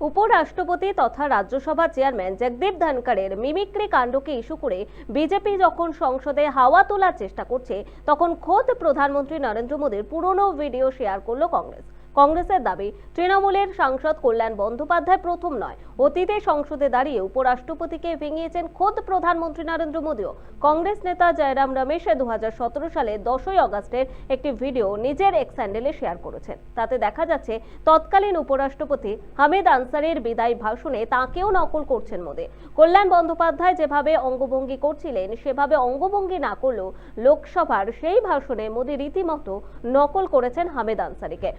উপরাষ্ট্রপতি তথা রাজ্যসভা চেয়ারম্যান জগদীপ ধনকারের মিমিক্রি কাণ্ডকে ইস্যু করে বিজেপি যখন সংসদে হাওয়া তোলার চেষ্টা করছে, তখন খোদ প্রধানমন্ত্রী নরেন্দ্র মোদীর পুরনো ভিডিও শেয়ার করল কংগ্রেস। কংগ্রেসের দাবি, তৃণমূলের সাংসদ কল্যাণ বন্দ্যোপাধ্যায় প্রথম নয়। অতীতে সংসদে দাঁড়িয়ে উপরাষ্ট্রপতিকে ভেঙিয়েছেন খোদ প্রধানমন্ত্রী নরেন্দ্র মোদীও। কংগ্রেস নেতা জয়রাম রমেশ দু সালে দশই অগস্টের একটি ভিডিও নিজের এক্স হ্যান্ডেলে শেয়ার করেছেন। তাতে দেখা যাচ্ছে, তৎকালীন উপরাষ্ট্রপতি হামিদ আনসারির বিদায় ভাষণে তাকেও নকল করছেন মোদী। কল্যাণ বন্দ্যোপাধ্যায় যেভাবে অঙ্গভঙ্গি করছিলেন, সেভাবে অঙ্গভঙ্গি না করলেও লোকসভার সেই ভাষণে মোদী রীতিমতো নকল করেছেন হামিদ আনসারিকে।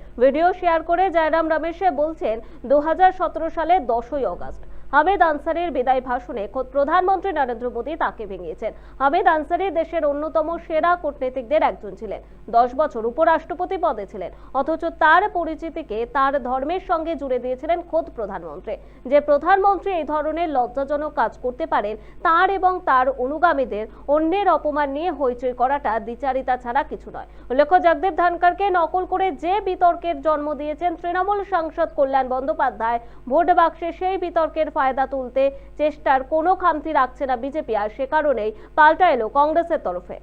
ভিডিও শেয়ার করে জয়রাম রমেশ বলছেন দু হাজার সতেরো সালে দশই অগস্ট। হামিদ আনসারির বিদায় ভাষণে খোদ প্রধানমন্ত্রী নরেন্দ্র মোদী তাকে ভেঙিয়েছেন হামিদ আনসারি দেশের অন্যতম সেরা কূটনীতিকদের একজন ছিলেন। দশ বছর উপরাষ্ট্রপতি পদে ছিলেন, অথচ তার পরিচিতিকে তার ধর্মের সঙ্গে জুড়ে দিয়েছিলেন খোদ প্রধানমন্ত্রী। যে প্রধানমন্ত্রী এই ধরনের লজ্জাজনক কাজ করতে পারেন, তার এবং তার অনুগামীদের অন্যের অপমান নিয়ে হইচই করাটা দ্বিচারিতা ছাড়া কিছু নয়। উল্লেখ্য জগদীপ ধানকারকে নকল করে যে বিতর্কের জন্ম দিয়েছেন তৃণমূল সাংসদ কল্যাণ বন্দ্যোপাধ্যায়, ভোট বাক্সে সেই বিতর্কের ফায়দা তুলতে চেষ্টার কোনো খামতি রাখছে না বিজেপি, আর সে কারণেই পাল্টা এলো কংগ্রেসের তরফে।